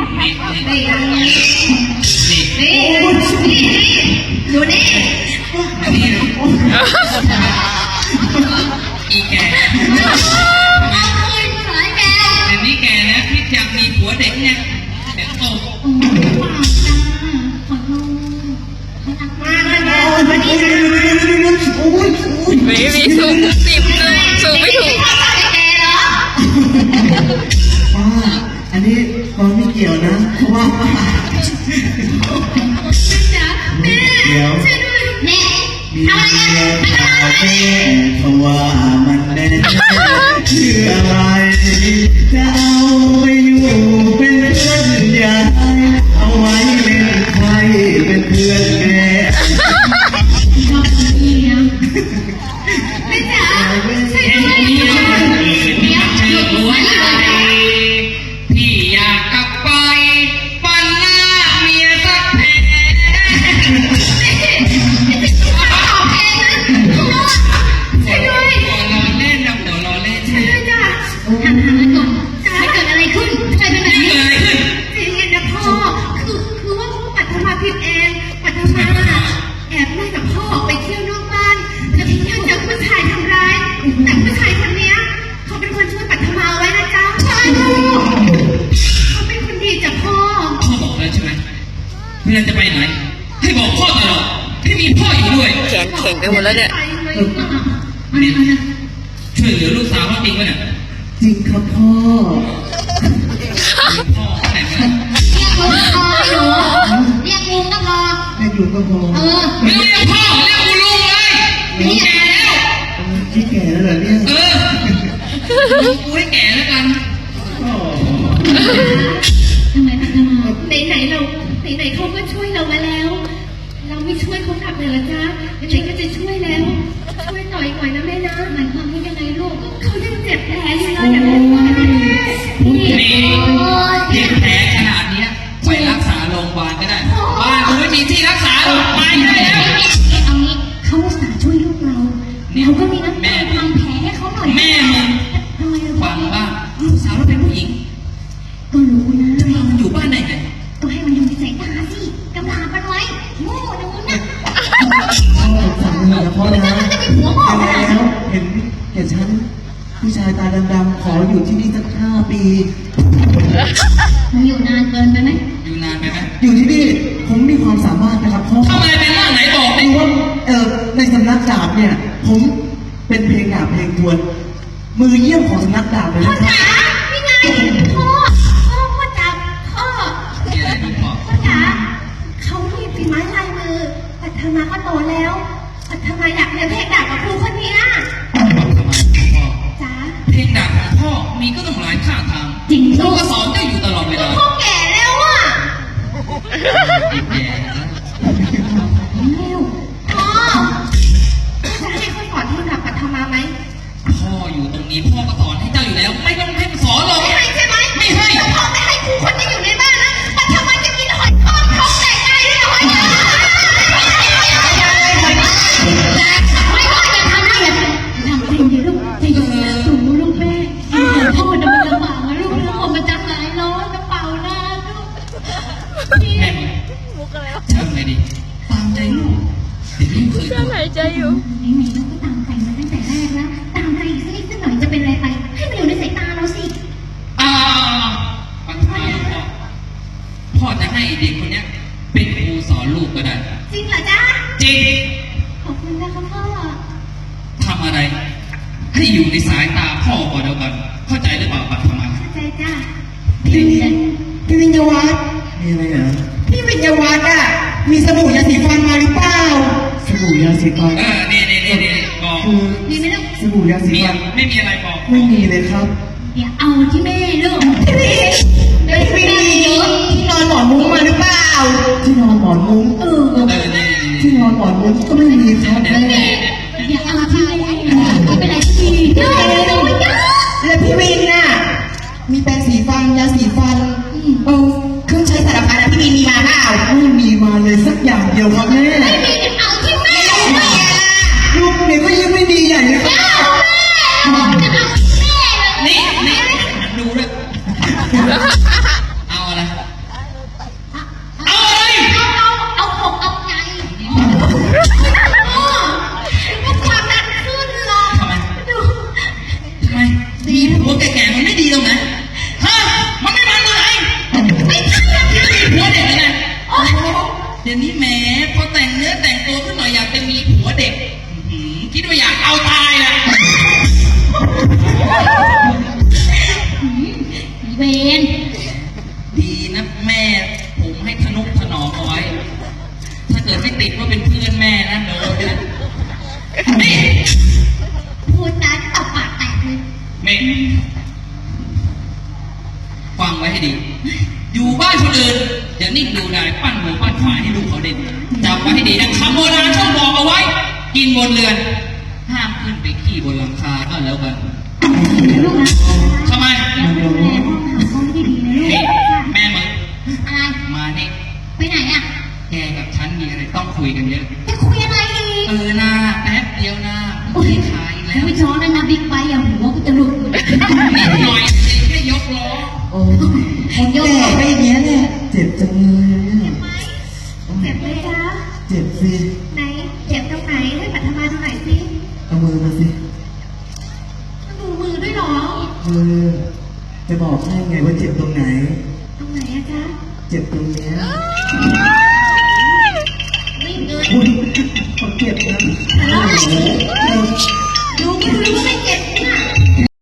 นี่นี่นี่นี่นี่นี่อยู่นี่นี่อีแก จ๊ะแม่เดี๋ยว ช่วยด้วยแม่มีเมียสาวแม่เพราะว่ามันแน่เชื่ออะไรจะเอาไปอยู่เป็นเพื่อน เวลาจะไปไหน ให้บอกพ่อตลอดที่มีพ่ออยู่ด้วยแขนแข็งไปหมดแล้วเนี่ยไปเลยอะอะอะอะช่วยเหลือลูกสาวเขาจริงปะเนี่ยจริงครับพ่อพ่อแต่งงานเรียกลุงก็พอหนูเรียกลุงก็พอแม่อยู่ก็พอเออไม่ต้องเรียกพ่อเรียกกูลุงเลยกูแก่แล้ว ที่แก่แล้วเหรอเนี่ยเออกูให้แก่แล้วกัน ทำไมพัฒนาไหนๆเรา ไหนๆเขาก็ช่วยเรามาแล้ว เราไม่ช่วยเขากลับเลยละจ๊ะไหนๆก็จะช่วยแล้ว ช่วยหน่อยหน่อยนะแม่นะหมายความว่ายังไงลูกเขายังเจ็บแผลอยู่เลยอย่างนั้นว่าแม่พี่นี่โอ้ยเจ็บแผลขนาดเนี้ยไปรักษาโรงพยาบาลก็ได้บ้านกูไม่มีที่รักษาหรอกไปได้แล้วเอางี้เขาอุตส่าห์ช่วยลูกเราเราก็มีน้ำใจทำแผลให้เขาหน่อยแม่มึง ผู้ชายตาดำๆขออยู่ที่นี่สักห้าปี มึงอยู่นานเกินไปไหมอยู่นานไปไหมอยู่ที่นี่ผมมีความสามารถนะครับพ่อทำอะไรเป็นบ้างไหนบอกดิคือว่าเออในสำนักดาบเนี่ย ผมเป็นเพลงดาบเพลงทวน มือเยี่ยมของสำนักดาบเลยพ่อนะคจ๋ารับนี่ไงพ่อพ่อพ่อจ๋าพ่อมีอะไรดูพ่อพ่อจ๋าเขามีฝีไม้ลายมือปัทมาก็โตแล้วปัทมาอยากเรียนเพลงดาบกับ แม่ช่างเลยดิตามใจลูกเดี๋ยวลูกเคยเครื่องหายใจอยู่ไหนๆเราก็ตามใจมาตั้งแต่แรกแล้ว ตามใจอีกสักนิดสักหน่อยจะเป็นอะไรไป ให้มันอยู่ในสายตาเราสิอ่าปัญหาพ่อพ่อจะให้เด็กคนเนี้ยเป็นครูสอนลูกก็ได้ จริงเหรอจ๊ะ จริง ขอบคุณนะคะพ่อทำอะไร ให้อยู่ในสายตาพ่อก่อนเดียวกัน เข้าใจหรือเปล่าปัทมาเข้าใจจ้ะพี่พี่วิญญาวัฒน์ มีอะไรเหรอพี่วิญญาวัฒน์อะ มีสบู่ยาสีฟันมาหรือเปล่า สบู่ยาสีฟันเออนี่นี่นี่นี่บอกคือมีไหมลูกสบู่ยาสีมีฟันไม่มีอะไรบอกไม่มีเลยครับ เดี๋ยวเอาที่แม่ลูกพี่วินพี่วินมีที่นอนหมอนมุ้งมาหรือเปล่า ที่นอนหมอนมุ้งเออเออนี่นี่นี่ที่นอนหมอนมุ้งก็ไม่มีครับเดี๋ยวเดี๋ยวเดี๋ยวเดี๋ยวเอาที่แม่ไม่เป็นไรพี่เดี๋ยวเดี๋ยวเดี๋ยวเดี๋ยวแล้วพี่วินน่ะ มีแปรงสีฟันยาสี ม่มีมาเลยสักอย่างเดียวครับแม่ไม่มีเดี๋ยวเอาที่แม่ลูกลูกเนี่ยก็ยังไม่ดีใหญ่เลยครับเอาแม่จะเอา กินบนเรือน ห้ามขึ้นไปขี้บนหลังคาก็แล้วกันลูกนะทำไมอย่าดูแลห้องหาห้องที่ดีนะนี่ลูกแม่มึงอะไร มานี่ไปไหนอะ แกกับฉันมีอะไรต้องคุยกันเยอะ จะคุยอะไรอีก เออหน้าแป๊บเดียวหน้าโอ้ยขายแล้วไม่ช้อนแล้วนะบิ๊กไบค์อย่าหัวกูจะหลุดนิดหน่อยเองแค่ยกล้อ โอ้คนแก่ ว่าเจ็บตรงไหน ตรงไหนอะจ๊ะเจ็บตรงเนี้ยไม่เงินคุณเขาเจ็บนะแล้วเออดูไม่รู้ว่าไม่เจ็บ